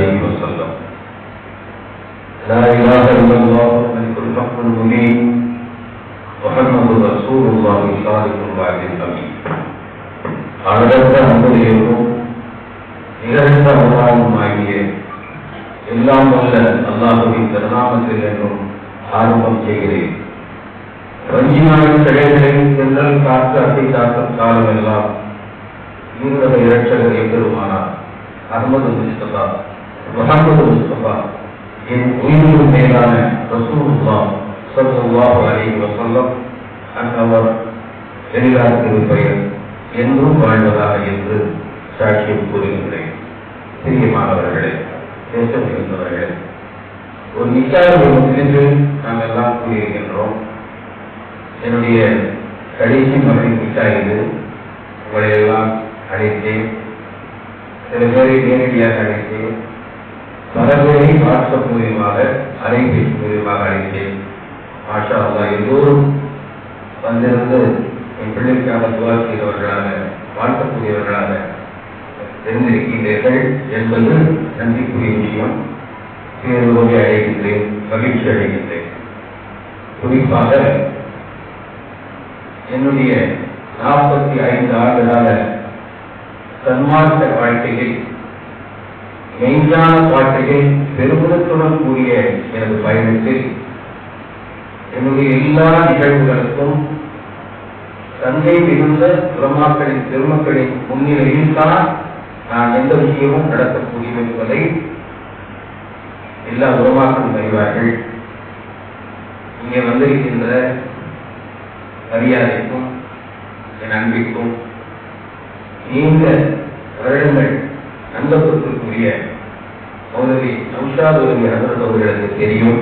عليه وسلم لا إله إلا الله الملك الحق المبين محمد رسول الله صادق الوعد الأمين அளவற்ற அன்புடையவரும் நிகழ்ந்த அருளாளுமாகிய எல்லாம் வல்ல அல்லாஹுவின் திருநாமத்தில் என்றும் ஆரம்பம் செய்கிறேன் வஞ்சிமான சிலைகளை சென்றல் காற்று அட்டை காக்கும் காலமெல்லாம் ஈரக இரட்சகர் எம்பெருமானார் அகமது முஸ்தபா முகமது முஸ்தபா என் உயிரின் மேலான ரசூலுல்லா சல்லாஹு அலைஹி வஸல்லம் அன்னவர் எளிதார் திருப்பெயர் என்றும் வாழ்வதாக என்று சாட்சியம் கூறுகின்றேன். பிரியமானவர்களே தேசம் இருந்தவர்களே ஒரு நிக்காக முஸ்லிம்கள் நாம் எல்லாம் கூறியிருக்கின்றோம். என்னுடைய கடைசி மகனின் நிக்கா இது. உங்களை எல்லாம் அழைத்தேன். சில பேரை நேரடியாக அழைத்தேன். பல வாட்ஸ்அப் மூலியமாக அலைபேசி மூலியமாக அழைத்தேன் ஆஷா அல்லா எல்லோரும் வந்திருந்து என் பிள்ளைக்காக துவா செய்தவர்களாக வாழ்த்தக்கூடியவர்களாக தெரிந்திருக்கின்றீர்கள் என்பது நன்றிக்குரிய விஷயம். பேருவதை அடைகின்றேன் மகிழ்ச்சி அடைகின்றேன். குறிப்பாக என்னுடைய நாற்பத்தி ஐந்து ஆண்டுகால சன்மார்க்க வாழ்க்கையில் மெய்ஞான வாழ்க்கையில் பெருமிதத்துடன் கூடிய எனது பயணத்தில் என்னுடைய எல்லா நிகழ்வுகளுக்கும் தந்தை மிகுந்த பிரமாக்களின் பெருமக்களின் முன்னிலையில் தான் நான் எந்த விஷயமும் நடத்தக்கூடியும் என்பதை எல்லா உருவாக்கம் அறிவார்கள். இங்கே வந்திருக்கின்ற மரியாதைக்கும் என் அன்பிற்கும் நீண்ட வருடங்கள் நண்பத்திற்குரிய மௌலவி நௌஷாத் உதவி ஹசரத் அவர்களுக்கு தெரியும்.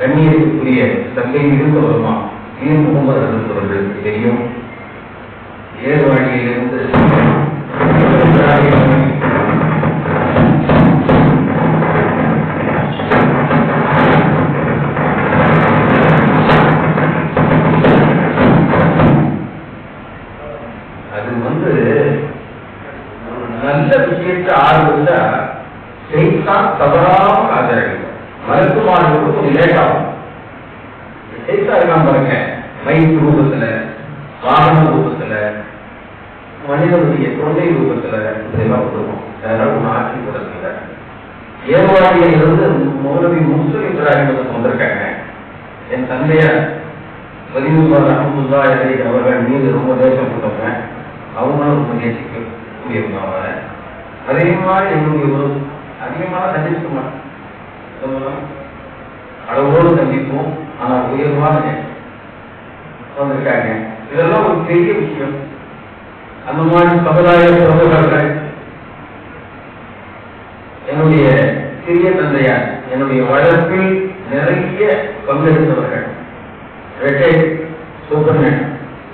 கண்ணியத்துக்குரிய தந்தை மிகுந்த வருமா ஈர் முகமது ஹசரத் அவர்களுக்கு தெரியும். ஏர்வாடியிலிருந்து கொடுக்கும் அதனால ஒன்றும் ஆட்சி கொடுக்கல. மௌலவி முஸ்லிம் இப்ராஹிம் வந்திருக்காங்க. என் தந்தையார் பதிவுபார் அஹமதுல்லா இலை அவர்கள் மீது ரொம்ப தேசம் கொண்டவங்க அவங்களும் கூடியவங்க அவரை அதே மாதிரி என்னுடைய ஒரு அதிகமாக சந்திக்க மாட்டேன் அளவோடு சந்திப்போம். ஆனால் வந்திருக்காங்க. இதெல்லாம் ஒரு பெரிய விஷயம். அந்த மாதிரி சமுதாய சகோதரர்கள் என்னுடைய சிறிய தந்தையார் என்னுடைய வளர்ப்பில் நிறைய பங்கெடுத்தவர்கள். ரிட்டையர்ட் சூப்பர்னட்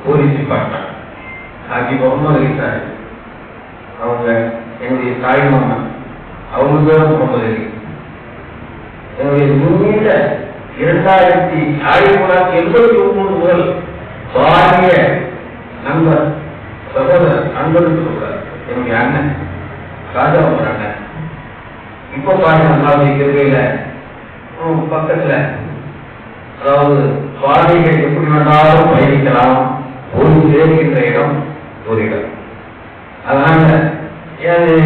போலீஸ் டிபார்ட்மெண்ட் ஆகி முகமது அலி சாஹிப் அவங்க என்னுடைய தாய் மாமன் அவங்க பேரும் முகமது அலி என்னுடைய நீண்ட இரண்டாயிரத்தி ஆயிரத்தி தொள்ளாயிரத்தி எண்பத்தி ஒன்பது முதல் பாரிய நண்பர் சகோதரர் அன்பருக்கு சொல்றார். என்னுடைய அண்ணன் ராஜா இப்போ பாருங்க அல்லாவுடைய கிருபையில பக்கத்துல அதாவது பாதைகள் எப்படி வேணாலும் பயணிக்கலாம். ஒரு சேர்க்கின்ற இடம் ஒரு இடம். அதனால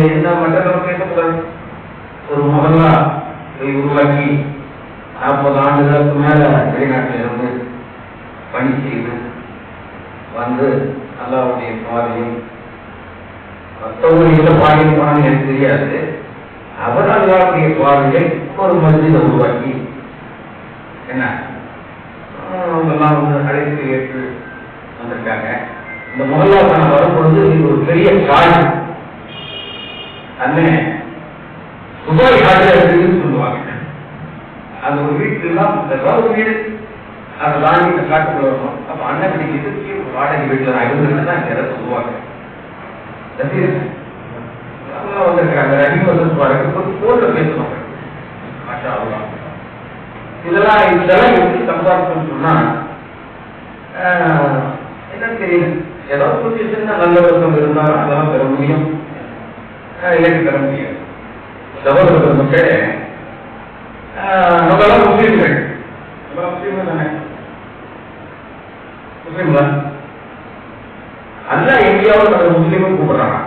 என்ன மட்டத்தில் பேசக்கூடாது ஒரு மகல்லா இதை உருவாக்கி நாற்பது ஆண்டுகளுக்கு மேல வெளிநாட்டில் இருந்து பணி செய்து வந்து அல்லாவுடைய பாதையில் மற்றவங்க எந்த பாதையில் போனாலும் எனக்கு தெரியாது. அவர் அல்லாவுடைய பாதையில் ஒரு மஸ்ஜிதை உருவாக்கி. என்ன? அவங்கெல்லாம் வந்து அழைத்து ஏற்று வந்திருக்காங்க. இந்த முதலாவது வரும்பொழுது இது ஒரு பெரிய காடு அண்ணே சுபாய் காடு அப்படின்னு சொல்லுவாங்க. அந்த ஒரு வீட்டுலாம் இந்த ஒரு வீடு. அதை தாண்டி இந்த காட்டுக்குள்ள வரணும். அப்ப அண்ணன் கிடைக்கிறது வாடகை வீட்டுல நான் இருந்துட்டு தான் இந்த இடத்த உருவாக்குறேன் வந்திருக்காங்க ரவி பாருங்க ஒரு போன்ல இதெல்லாம் இதெல்லாம் எப்படி சம்பாதிக்கணும்னு சொன்னா ஆஹ், என்ன தெரியல. ஏதாவது கொஞ்சம் சின்ன நல்ல விருப்பம் இருந்தாலும் அதெல்லாம் பெற முடியும். ஆஹ், பெற முடியாது. சகோதரர்கள் மக்களே நம்மளாம் முஸ்லீம்கள். நம்ம முஸ்லீம்கள் தானே? முஸ்லீம்களா? அல்ல எங்கேயாவது நம்ம முஸ்லீமும் கூப்பிடுறாங்க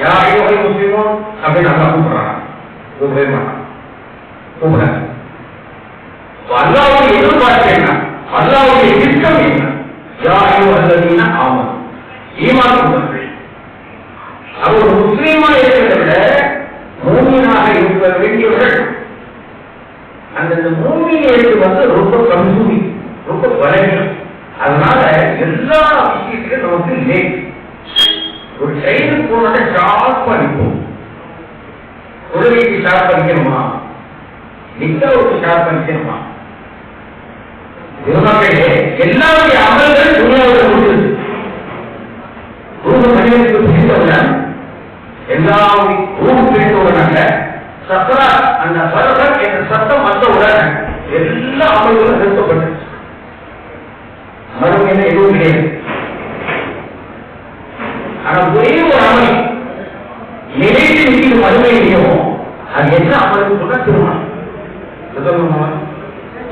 யாரையும் முஸ்லீமும் அப்படின்னு நல்லா கூப்பிடுறாங்க கூப்பிடவே மாட்டான் கூப்பிடாங்க அல்லாவுடைய எதிர்பார்ப்பு என்ன அல்லாவுடைய திட்டம் என்ன யா அல்லதீன ஆமாம் ஈமான் கொண்டவர்கள் அவர் ஒரு முஸ்லீமா இருக்கிறத விட மூமியனாக இருக்க வேண்டியவர்கள் அந்த மூமியை வந்து ரொம்ப கம்மி ரொம்ப பலகீனம் அதனால எல்லா விஷயத்திலும் நமக்கு லேட் ஒரு ட்ரெயின் ஷார்ப் அடிப்போம் நிற்போம் ஷார்ப் அடிக்கணுமா நிக்கவுக்கு ஷார்ப் அடிக்கணுமா பெருமக்களே எல்லாருடைய அமல்கள் துணியாவில் முடிஞ்சது. ரூப மனிதனுக்கு பிடித்தவுடன் எல்லா ரூம் பிடித்தவுடனாக சத்ரா அந்த சரசர் என்ற சத்தம் வந்தவுடன் எல்லா அமல்களும் நிறுத்தப்பட்டுச்சு. என்ன எதுவும் கிடையாது. ஆனா ஒரே ஒரு அமை நிலைத்து நிற்கிற மறுமையிலையும் அது என்ன அமல் சொன்னா திருமணம்.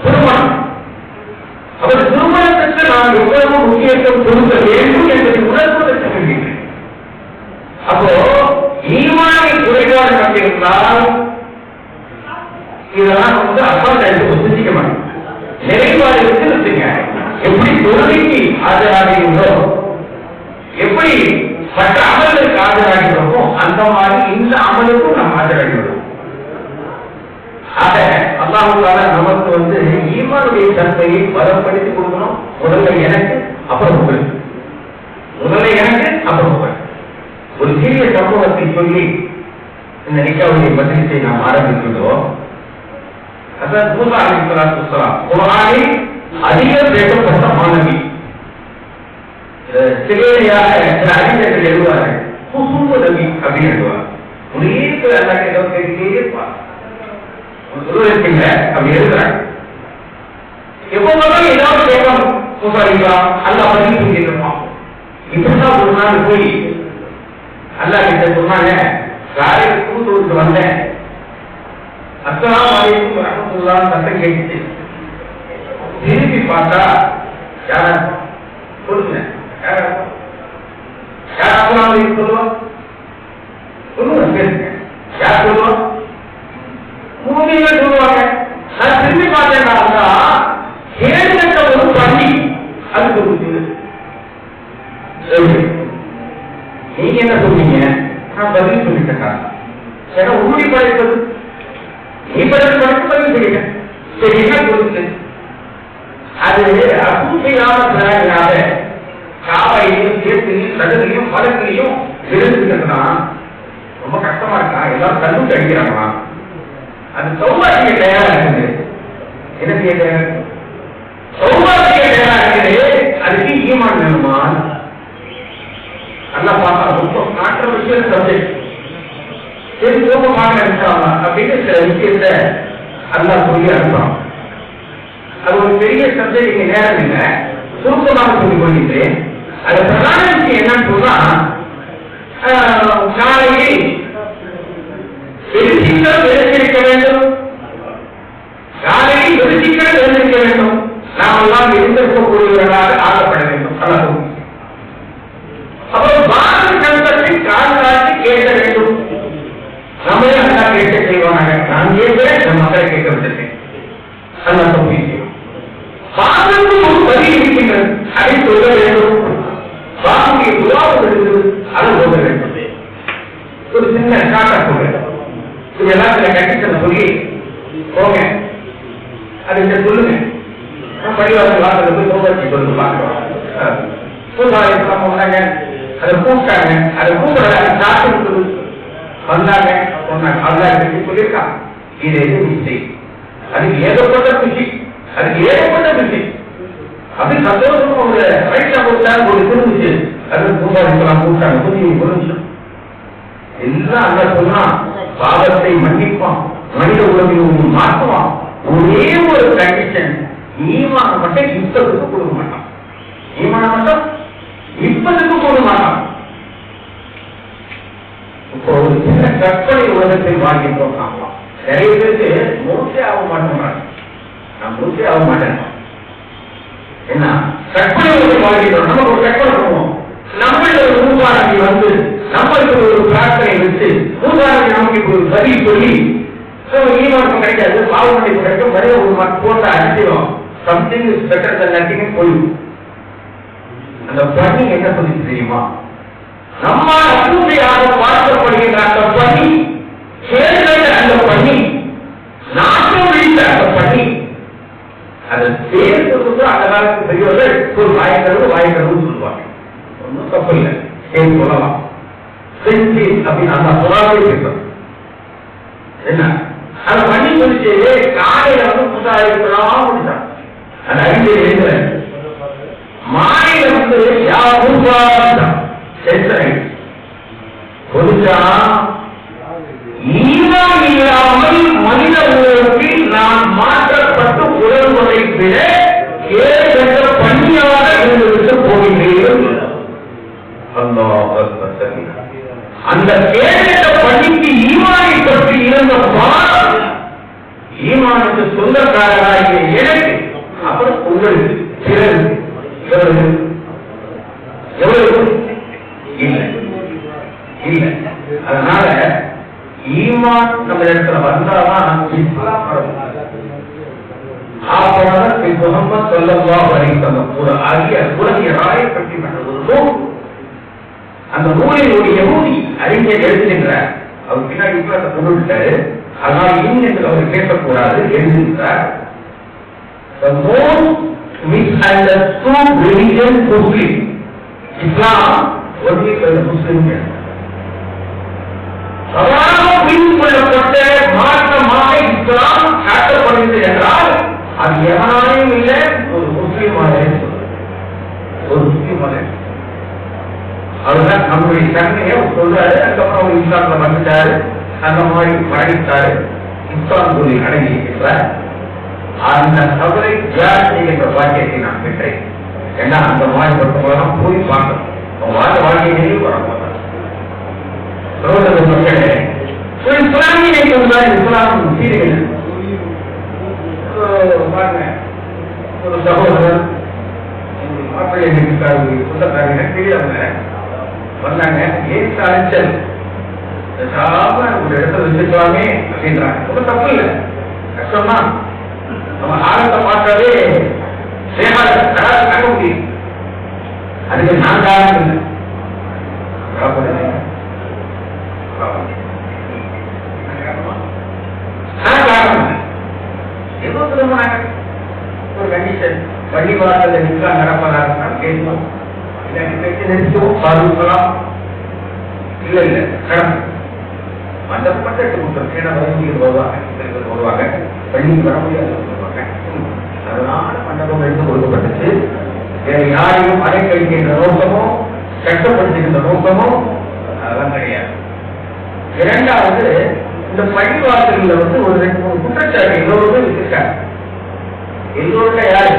திருமணம். அவர் திருமணத்திற்கு நான் எவ்வளவு முக்கியத்துவம் கொடுக்க வேண்டும் என்பதை உணர்வதற்கு வேண்டியது. அப்போ ஈமானை குறைவாக கண்டிருந்தால் இதெல்லாம் வந்து அப்பா எடுத்து சிந்திக்க மாட்டோம் நிறைவாக இருக்கு எப்படி தொழுகைக்கு ஆஜராகிறீங்களோ எப்படி மற்ற ஆஜராகி வருவோம் அந்த மாதிரி இந்த அமலுக்கும் நாம் ஆஜராகிறோம் ஆக அல்லாஹால நமக்கு வந்து ஈமானுடைய தன்மையை பலப்படுத்தி கொடுக்கணும். முதல்ல எனக்கு அப்புறம் உங்களுக்கு. முதல்ல எனக்கு அப்புறம் உங்களுக்கு. ஒரு சிறிய சம்பவத்தை சொல்லி இந்த நிக்காவுடைய மத்தியத்தை நாம் ஆரம்பித்துள்ளோம் அதான் மூசா அலி சலாத்து வலாம் அதிக பேசப்பட்ட மாணவி. சிலையாக சில அறிஞர்கள் எழுதுவார்கள் குசும்பு நபி அப்படின்னு எழுதுவார் ஒரே அல்லா ஏதோ கேட்டுட்டே இருப்பார் அப்படி எழுதுறாங்க. எப்போ ஏதாவது கேட்கணும். இப்படிதான் ஒரு நாள் போய் அல்ல கிட்ட சொன்னாங்க காலையில் கூட்டு விட்டு வந்தேன். அஸ்லாம் வலைக்கும் வரமத்துல்லான்னு சத்தம் கேட்டுச்சு. திரும்பி பார்த்தா யார சொல்லுங்க. அது சொல்லுது சரி. நீங்க என்ன சொன்னீங்க நான் பதில் சொல்லிட்டேன் ஏன்னா உண்மை படைப்பது நீ பதில் படைப்பு பதில் சொல்லிட்டேன் சரி என்ன அது அசூசையான காவையிலையும் சேத்திலையும் கடலையும் பழத்திலையும் விழுந்துட்டதுன்னா ரொம்ப கஷ்டமா இருக்கா? எல்லாரும் தள்ளுட்டு அடிக்கிறாங்களா? அது சௌபாகிய தயாரா இருக்குது. என்ன செய்ய சௌபாகிய தயாரா இருக்குது. அதுக்கு ஈமான் வேணுமா? நல்லா பார்த்தா ரொம்ப கான்ட்ரவர்ஷியல் சப்ஜெக்ட் சரி கோபமாக மாட்டேன் அப்படின்னு சில விஷயத்த நல்லா சொல்லி அனுப்புறான். அது ஒரு பெரிய சப்ஜெக்ட் இங்க நேரம் இல்லை. சுருக்கமாக சொல்லி கொண்டிருக்கிறேன் அது பிரதான விஷயம் என்னன்னு சொன்னா ஆஹ், காலையில் வெறுசீக்கிரம் எழுந்திருக்க வேண்டும். காலையில் வெறுசீக்கிரம் எழுந்திருக்க வேண்டும். நாம் எல்லாம் எழுந்திருக்கக்கூடியவர்களாக ஆகப்பட வேண்டும். அல்லாஹ் கூப்பிடுறாங்க சாப்பிட்டு வந்தாங்க சொன்னாங்க அல்லாஹ் சொல்லியிருக்காங்க. இது எது அதுக்கு ஏகப்பட்ட குஷி அதுக்கு ஏகப்பட்ட குஷி அப்படி சந்தோஷமா ஒரு ரைட்ல அது பூசா இருக்கலாம் சொன்னா பாவத்தை மன்னிப்பான். மனித உலகில் மாற்றுவான். ஒரே ஒரு கண்டிஷன் ஈமான மட்டும் யுத்தத்துக்கு கொடுக்க மாட்டான் ஈமான மட்டும் யுத்தத்துக்கு மாட்டான் இப்போ ஒரு சின்ன கற்பனை உலகத்தை வாழ்கின்றோம் நாம. நிறைய பேருக்கு மூச்சே ஆக மாட்டேங்கிறாங்க நான். மூச்சே ஆக மாட்டேன். ஏன்னா கற்பனை உலகம் வாழ்கின்றோம். ஒரு கற்பனை பண்ணுவோம். நம்மள ஒரு வந்து நம்மளுக்கு ஒரு பிரார்த்தனை வச்சு மூவாரதி நமக்கு இப்ப ஒரு பதில் சொல்லி ஈமானம் கிடைக்காது. பாவமணி கிடைக்கும் வரைய ஒரு போட்ட அடிச்சிடும் something is better than nothing போயிடும். அந்த பணி என்ன சொல்லி தெரியுமா? நம்மால் அசூசையாக பார்க்கப்படுகின்ற அந்த பணி சேர்ந்த அந்த பணி நாட்டம் அந்த பணி அதை சேர்த்து அந்த காலத்து பெரியவர்கள் ஒரு வாய்க்கிறது வாய்க்கிறது சொல்லுவாங்க. ஒன்றும் தப்பு இல்லை. சரி சொல்லலாம். செஞ்சு அப்படின்னு அந்த புறாவே பேசுறோம் என்ன? அதை பண்ணி சொல்லிச்சு காலையில வந்து புதுசாக இருக்கலாம் முடிச்சான் அந்த அறிஞர் எழுதுறேன். மாலையில வந்து யாரும் சென்றேன் கொடுத்தா ஈமான் இல்லாமல் மனித உலகத்தில் நான் மாற்றப்பட்டு உணர்வதை விட கேட்கின்ற பணியாக இருந்துவிட்டு போகின்றேன். அந்த கேள்வி பணிக்கு ஈமானை பற்றி இருந்த பால் ஈமானுக்கு சொந்தக்காரராகிய எனக்கு அப்புறம் உங்களுக்கு பிறகு எவ்வளவு எவ்வளவு இல்லை இல்லை அதனால ஈமான் நம்ம இடத்துல வந்தாதான் இஸ்லாம் வரும் ஆபரணம் முகமது சொல்லல்லாஹு அலைஹி ஒரு அரிய உலகிய ராயப்பட்டி என்ற ஒரு நூல் அந்த நூலில் ஒரு எமூதி அறிஞர் எழுதுகின்றார் அவர் பின்னாடி இஸ்லாத்தை கொண்டு விட்டாரு அதனால் இன் என்று அவர் பேசக்கூடாது எழுதுகின்றார் The more misunderstood religion Muslim. Islam what is the Muslim? தவறாக புரிந்து கொள்ளப்பட்ட மாற்றமாக இஸ்லாம் காட்டப்படுகிறது என்றால் அது எவனாலையும் இல்லை ஒரு முஸ்லீமாலே ஒரு முஸ்லீமாலே. அதுதான் நம்முடைய தன்மையை சொல்றாரு. அதுக்கப்புறம் அவர் இஸ்லாம்ல வந்துட்டாரு. அந்த மாதிரி இஸ்லாம்பூரில் அந்த தவறை செய்கின்ற பாக்கியத்தை நான் பெற்றேன். ஏன்னா அந்த மாதிரி பட்டவெல்லாம் போய் பார்க்கணும். வாழ்க்கையிலேயே வரணும் சகோதர மக்களே ஒரு இஸ்லாமிய சொன்னால் இஸ்லாம் சீரியல் ஒரு சகோதரர் மாப்பிள்ளை சொந்தக்காரங்க பெரியவங்க வந்தாங்க ஏன் அலைச்சல் பேசாம ஒரு இடத்துல வச்சுக்கலாமே அப்படின்றாங்க ஒன்றும் தப்பு இல்லை நம்ம ஆரத்தை பார்த்தாலே முடியும் அதுக்கு நான் காரணம் இல்லை கவலைப்படாதீங்க. நான் காரணம் இல்லை. ஏதோ திரும்பினாங்க ஒரு கண்டிஷன் நிற்கா நடப்பதா இருந்தால் கேட்போம் இல்லாட்டி பேச்சு நிறுத்துவோம் பாதுகாக்கலாம் இல்ல இல்ல கடமை. மண்டபப்பட்ட எட்டு முப்பது கீழே வசதிகள் வருவாங்க வருவாங்க பள்ளிக்கு வர முடியாது வருவாங்க அதனால மண்டபம் எடுத்து கொடுக்கப்பட்டுச்சு. வேற யாரையும் அலைக்கழிக்கின்ற நோக்கமோ கஷ்டப்படுத்துகின்ற நோக்கமோ அதெல்லாம் கிடையாது. இரண்டாவது இந்த பள்ளிவாசல்ல வந்து ஒரு ரெண்டு மூணு குற்றச்சாட்டு எல்லோருமே வச்சிருக்காங்க. எல்லோருமே யாரு?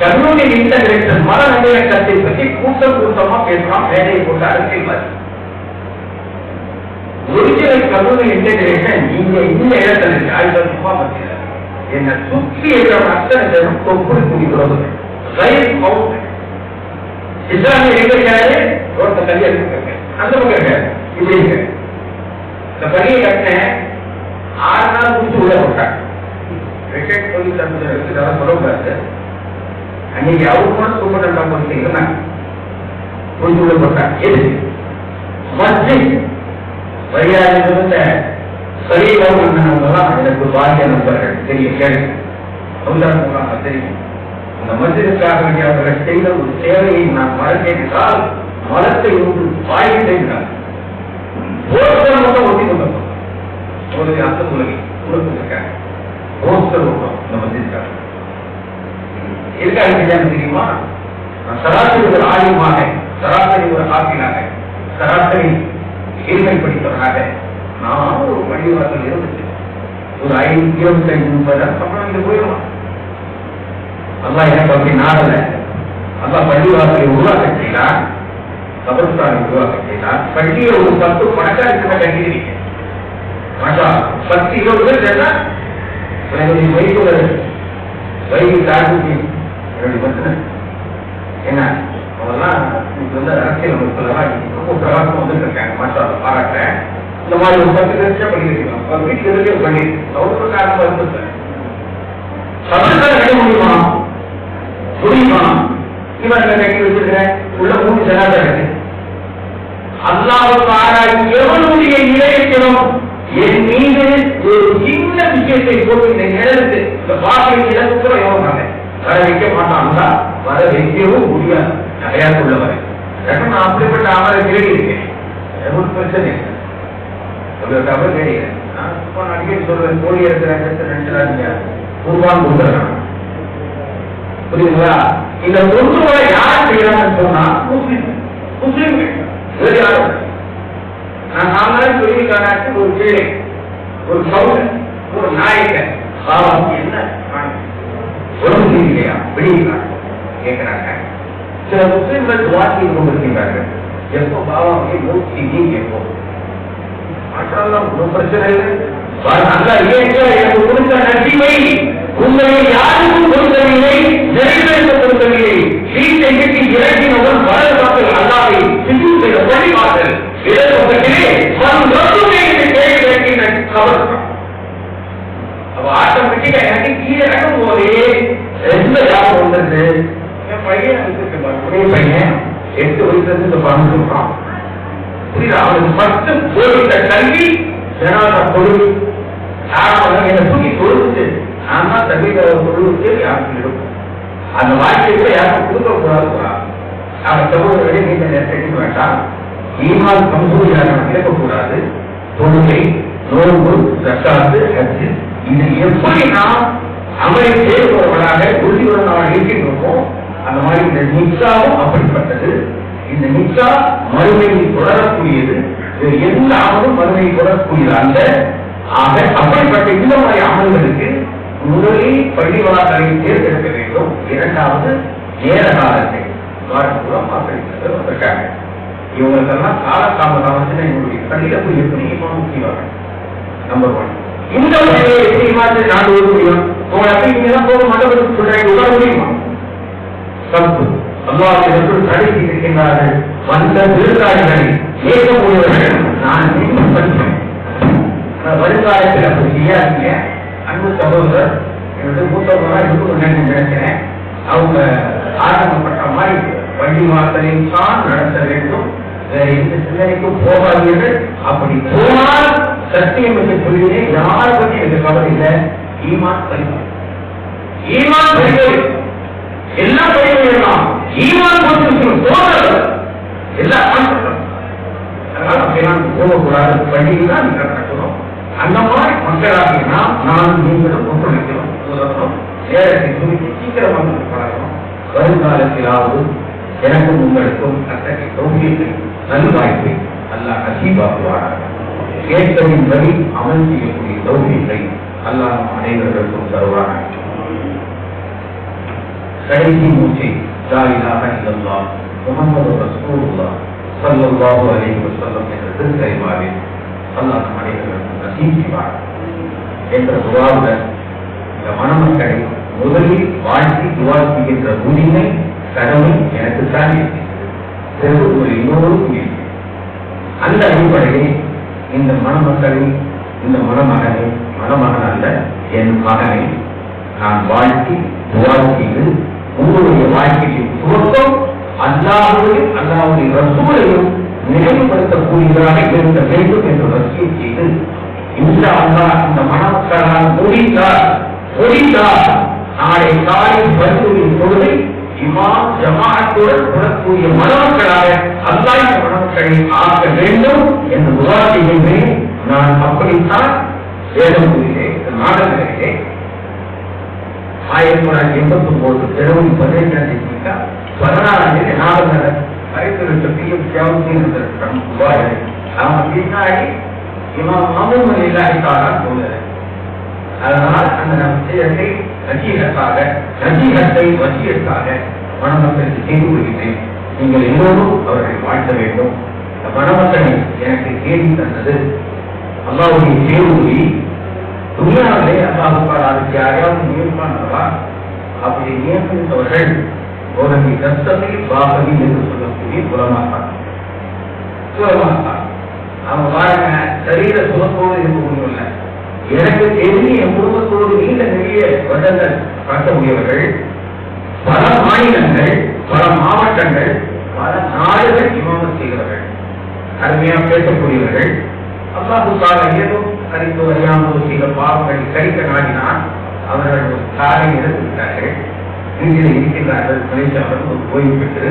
கல்லூரி இன்டகிரேஷன் மத நல்லிணக்கத்தை பற்றி கூட்டம் கூட்டமா பேசலாம் மேடையை போட்டு அரசியல்வாதி ஒரிஜினல் கல்லூரி இன்டகிரேஷன் இங்க இந்த இடத்துல இருக்கு ஆயிரத்தி ரூபாய் பத்தியில என்ன சுற்றி இருக்கிற அத்தனை ஜனம் தொப்புள் குடிக்கிறோம் ரைட் அவுட் இஸ்லாமிய எங்க இருக்காரு ரோட்ட தள்ளி இருக்காங்க அந்த பக்கம் இருக்காரு இப்படி இருக்கு இந்த பள்ளியை கட்டினேன் ஆறு நாள் முடிச்சு உள்ள போட்டாங்க ரிட்டையர்ட் போலீஸ் ஆஃபீஸர் வச்சு இதெல்லாம் சொல்லக்கூடாது அன்னைக்கு அவர் கூட சூப்பர் போலீஸ் இருந்தாங்க முடிச்சு உள்ள போட்டாங்க எது மஸ்ஜித் மரியாதை இருந்த சரீரம் அண்ணனவங்கலாம் எனக்கு பாக்கிய நண்பர்கள் தெரியும் கேள்வி அவங்க தெரியும் அந்த மஸ்ஜிதுக்காக வேண்டிய அவர்கள் செய்த ஒரு சேவையை நான் மறந்தேன் என்றால் மரத்தை ஒன்று வாயில் செய்கிறார் போஸ்டர் மட்டும் ஒட்டி கொண்டோம் ஒரு அந்த உலகி கொடுத்துருக்காங்க போஸ்டர் ஒட்டும் இந்த மஸ்ஜிதுக்காக எதுக்காக செஞ்சாங்க தெரியுமா? சராசரி ஒரு ஆயுமாக சராசரி ஒரு ஆசிரியராக சராசரி ஏழ்மை படித்தவனாக நான் ஒரு வழிவாசல் இருந்துச்சு. ஒரு ஐநூத்தி இருபத்தி ஐந்து முப்பது சம்பளம் இங்க போயிடுவான் அல்லா எனக்கு அப்படி நாடல? அல்லா பள்ளிவாசலை உருவாக்க செய்யலாம் கபர்ஸ்தானை உருவாக்க செய்யலாம் பள்ளியை ஒரு பத்து பணக்காரருக்கு கட்டிக்கிறீங்க மாஷா பத்து இருபது பேர் கேட்டா என்னுடைய வயிற்றுல வயிறு என்ன அவெல்லாம் வந்து அரசியல் ரொம்ப வந்துட்டு இருக்காங்க மாஷா பாராட்டுறேன். இந்த மாதிரி ஒரு பத்து பண்ணிருக்கோம் அவர் வீட்டுக்கு எதிர்க்கே பண்ணி அவருக்கு காரணமா இருந்துச்சு முடியுமா முடியுமா? இவன் கட்டி வச்சிருக்கிறேன் உள்ள மூணு ஜனாதா இருக்கு. அல்லாவுக்காக எவனுடைய இணையத்திலும் என் மீது ஒரு சின்ன விஷயத்தை போட்டு இந்த நிழலுக்கு இந்த பாட்டில் இழந்து கூட வர வைக்க மாட்டாங்களா வர வைக்கவும் முடியாது. நிறையா உள்ளவரை நான் அப்படிப்பட்ட அவரை தேடி இருக்கேன் ஒரு பிரச்சனை? இல்லை ஒரு தவறு நான் அடிக்கடி சொல்றேன் கோழி இருக்கிற இடத்துல நினைச்சிடாதீங்க குர்பான் புரியுதுங்களா? இந்த ஒன்றுகளை யார் செய்யறாங்கன்னு சொன்னா முஸ்லீம் முஸ்லீம்கள். வேறு யாரும் நான் ஒரு கீழே ஒரு சவுண்ட் ஒரு நாயக்க என்ன? உடம்பு இல்லையா வெளியிடலாம் கேட்கிறாங்க. சில முஸ்லீம்கள் வாக்கி கொண்டிருக்கின்றார்கள். எப்போ பாவம் நூற்றி நீங்க எப்போ மாற்றலாம் ஒன்றும் பிரச்சனை இல்லை. அல்ல இயற்கை எனக்கு கொடுத்த உங்களை யாருக்கும் கொடுக்கவில்லை நிறைவேற்ற கொடுக்கவில்லை வீட்டை கட்டி இறங்கினவுடன் வலது பக்கம் அல்லாவை சிந்து செய்த வழிபாட்டல் இடது பக்கத்திலே வரும் நோக்குமே என்று கேள்வி கேட்கின்ற கவர் அப்ப ஆட்டோமேட்டிக்கா எனக்கு கீழே இறங்கும் போதே எந்த ஞாபகம் வந்தது என் பையன் வச்சிருக்கேன் ஒரே பையன் எட்டு வயசுல இருந்து இந்த பணம் சொல்றான் புரியுதா அவனுக்கு பத்து போயிட்ட கல்வி ஜனாதா பொருள் யாரும் என்னை தூக்கி தொழுது நான் தான் தகுதியை தொழுவிட்டு யாருக்கும் இருக்கும் அந்த வாழ்க்கையை கூட யாருக்கும் கொடுக்க கூடாது அவன் சகோதரர்களே நீங்க தெரிவிக்க வேண்டாம் ஈமான் கம்பூரியாக இருக்கக்கூடாது தொழுகை நோன்பு இருக்கிறது இது எப்படி நாம் அவரை சேர்ப்பவர்களாக உறுதியுடன் இருக்கின்றோமோ அந்த மாதிரி இந்த நிச்சாவும் அப்படிப்பட்டது. இந்த நிச்சா மறுமையை தொடரக்கூடியது. எந்த அமலும் மறுமையை தொடரக்கூடியது அல்ல. ஆக அப்படிப்பட்ட இந்த மாதிரி அமல்களுக்கு முதலில் பள்ளிவாசலை தேர்ந்தெடுக்க வேண்டும். இரண்டாவது நேர காலத்தை மூலம் வாக்களிக்கிறது வந்திருக்காங்க இவங்களுக்கெல்லாம் காலதாமதம் எங்களுடைய பள்ளியில போய் எப்படி இமாம் நம்பர் ஒன் இந்த வகையை எப்படி இமாத்தில் நாடு ஓட முடியும்? உங்களை அப்படி நீங்க தான் போக மண்டபத்துக்கு சொல்றாங்க உட்கார முடியுமா? தப்பு அல்லாஹ் ரசூல் இருக்கின்றார்கள் வந்த விருந்தாளிகளை ஏற்கக்கூடியவர்கள் நான் மீண்டும் வருங்காலத்தில் அப்படி செய்யாதீங்க. அன்பு சகோதரர் என்னுடைய மூத்தவர்களாக நினைக்கிறேன். அவங்க ஆரம்பப்பட்ட மாதிரி வண்டி வாசலில் தான் நடத்த வேண்டும். எந்த சிந்தனைக்கும் போகாதீர்கள். அப்படி போனால் சத்தியம் என்று சொல்லினேன் யாரை பற்றி எனக்கு கவலை இல்லை? ஈமான் பரிமாறு ஈமான் பரிமாறு எல்லா பரிமாறலாம் ஈமான் கொடுத்திருக்கணும் தோழர் எல்லா கான்செப்ட் அதனால அப்படிலாம் போகக்கூடாது. பள்ளியில் தான் கட்டணும். அந்த மாதிரி மக்களாக நாம் நான் நீங்களும் ஒத்துழைக்கணும் உதவணும் நேரத்தை குறித்து சீக்கிரமாக வந்து பழகணும். வருங்காலத்திலாவது எனக்கும் உங்களுக்கும் அத்தகைய தொகுதியில் நல்வாய்ப்பை அல்லாஹ் நசீபாக்குவாராக கேட்டதின் வழி அமல் செய்யக்கூடிய தௌரியத்தை அல்லாஹ் அனைவர்களுக்கும் தருவாராக கடைசி மூச்சு லா இல்லல்லா முகமது முஹம்மது சல்லல்லாஹு அலைஹி வஸல்லம் என்ற திருக்கரிமாவில் அல்லாஹ் அனைவர்களுக்கும் அனைவருக்கும் செய்வார் என்ற துவாவுடன் இந்த மணமக்களை முதலில் வாழ்த்தி துவா செய்கின்ற உரிமை கடமை எனக்கு தான். இருக்கிறது ஒரு எல்லோருக்கும் அந்த அடிப்படையில் இந்த மணமக்களின் இந்த மணமகனை மணமகன் அல்ல என் மகனை நான் வாழ்த்தி துவா உங்களுடைய வாழ்க்கையின் துவக்கம் அல்லாவுடைய அல்லாவுடைய ரசூலையும் நினைவுபடுத்தக்கூடியதாக இருக்க வேண்டும் என்று வசிய செய்து இந்த அல்லா இந்த மணமக்களால் முடிந்தார் முடிந்தார் நாளை காலை பரிந்துரையின் பொழுதை இமாம் ஜமாத்துடன் வரக்கூடிய மணமக்களாக அல்லாஹ் இந்த ஆக்க வேண்டும் என்று துவா நான் அப்படித்தான் வேதம் கூறுகிறேன் நாடகங்களிலே ஆயிரத்தி தொள்ளாயிரத்தி எண்பத்தி ஒன்பது ஜனவரி பதினைஞ்சாம் தேதி பதினாறாம் தேதி நாகநகர் அரைத்து பி எம் சியாவுதீன் துபாய் அவங்க பின்னாடி இமாம் மாமூல் இல்லாவிட்டாரா சொல்லுறேன் அதனால் அந்த விஷயத்தை நஜீகத்தாக நஜீகத்தை வசியத்தாக மணமக்களுக்கு செய்து கொள்கிறேன் நீங்கள் எல்லோரும் அவர்களை வாழ்த்த வேண்டும். மணமக்களை எனக்கு கேள்வி தந்தது அல்லாவுடைய தேர்வுரி துணியாவிலே அல்லாஹுக்கால் அதுக்கு யாரையாவது நியமிப்பானவா? அப்படி நியமித்தவர்கள் ஒரு தஸ்தகை பாகவி என்று சொல்லக்கூடிய புலமாக்கான் புலமாக்கான் அவங்க பாருங்க சரீர சுகத்தோடு ஒன்றும் இல்லை எனக்கு தெரிஞ்சு என் குடும்பத்தோடு நீண்ட நிறைய வருடங்கள் காட்டக்கூடியவர்கள் பல மாநிலங்கள் பல மாவட்டங்கள் பல நாடுகள் இமாமம் செய்கிறவர்கள் அருமையாக பேசக்கூடியவர்கள். அல்லாஹுக்காக ஏதோ கரித்து அறியாமல் செய்த பாவங்களை கரிக்க நாடினால் அவர்கள் ஒரு காலை இழந்துவிட்டார்கள். இங்கே இருக்கிறார்கள் துணைச்சாளர் ஒரு ஓய்வு பெற்று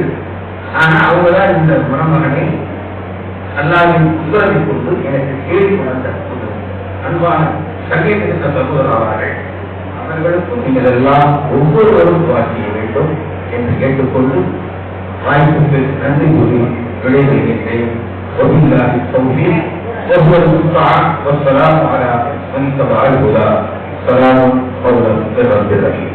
ஆனால் அவங்க தான் இந்த மணமகனை அல்லாவின் உத்தரவை கொண்டு எனக்கு கேள்வி உணர்ந்த அன்பான சங்கீத சகோதரர் ஆவார்கள் அவர்களுக்கும் நீங்கள் எல்லாம் ஒவ்வொருவரும் துவா செய்ய வேண்டும் என்று கேட்டுக்கொண்டு வாய்ப்புக்கு நன்றி கூறி விடைபெறுகின்றேன் وبالله التوفيق وهو المستعان والسلام على من تبع الهدى سلام قولا من رب الرحيم